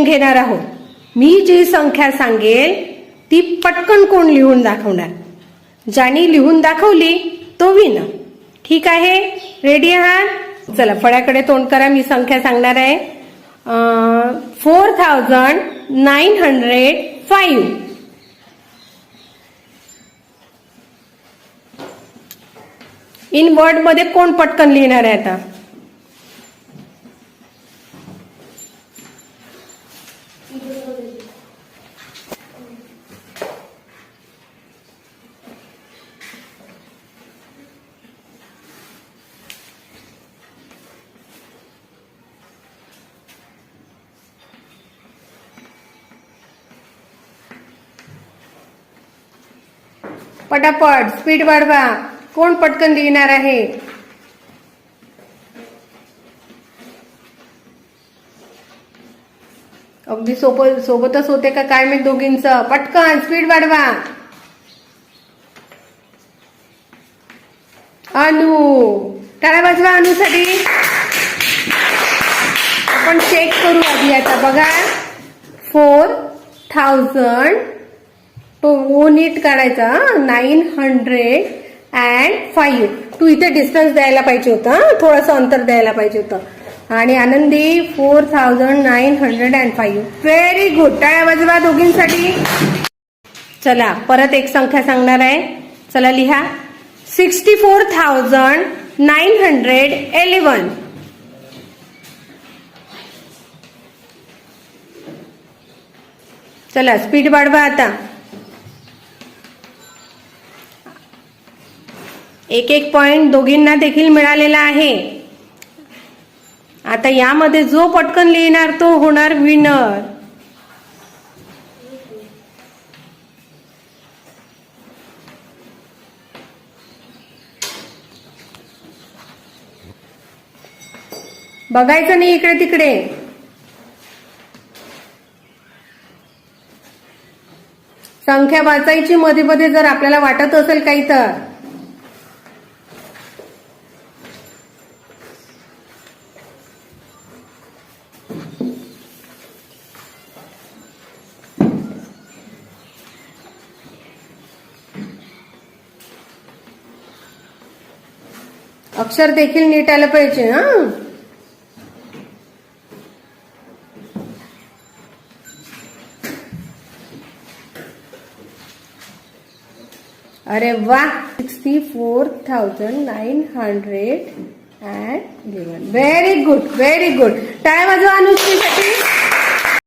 घेणार आहोत. मी जी संख्या सांगेल ती पटकन कोण लिहून दाखवणार? ज्यानी लिहून दाखवली तो विन. ठीक आहे? रेडी आहात? चला फळ्याकडे तोंड करा मी संख्या सांगणार आहे. Four thousand nine hundred five in वर्डमध्ये कोण पटकन लिहिणार आहे आता? पटापट स्पीड वाढवा. कोण पटकन लिहिणार आहे? अगदी सोबत सोबतच होते का काय मी दोघींच? पटकन स्पीड वाढवा. अनु टाळ्या वाजवा अनुसाठी. आपण चेक करू आधी आता. बघा. फोर थाउजंड तो नीट काढायचा नाईन हंड्रेड अँड फाईव्ह तू इथे डिस्टन्स द्यायला पाहिजे होतं थोडंसं अंतर द्यायला पाहिजे होतं. आणि Anandi four thousand nine hundred and five. Very good टाळ्या वाजवा दोघींसाठी? चला परत एक संख्या सांगणार आहे. चला लिहा. Sixty four thousand nine hundred eleven चला स्पीड वाढवा आता. एक एक पॉइंट दोघींना देखील मिळालेला आहे. आता यामध्ये जो पटकन लिहिणार तो होणार विनर बघायचं नाही इकडे तिकडे. संख्या वाचायची मध्ये मध्ये जर आपल्याला वाटत असेल काही तर. अक्षर देखील नीट आलं पाहिजे ना अरे वा sixty four thousand nine hundred and eleven very good very good टाळ्या माझं अनुश्रीसाठी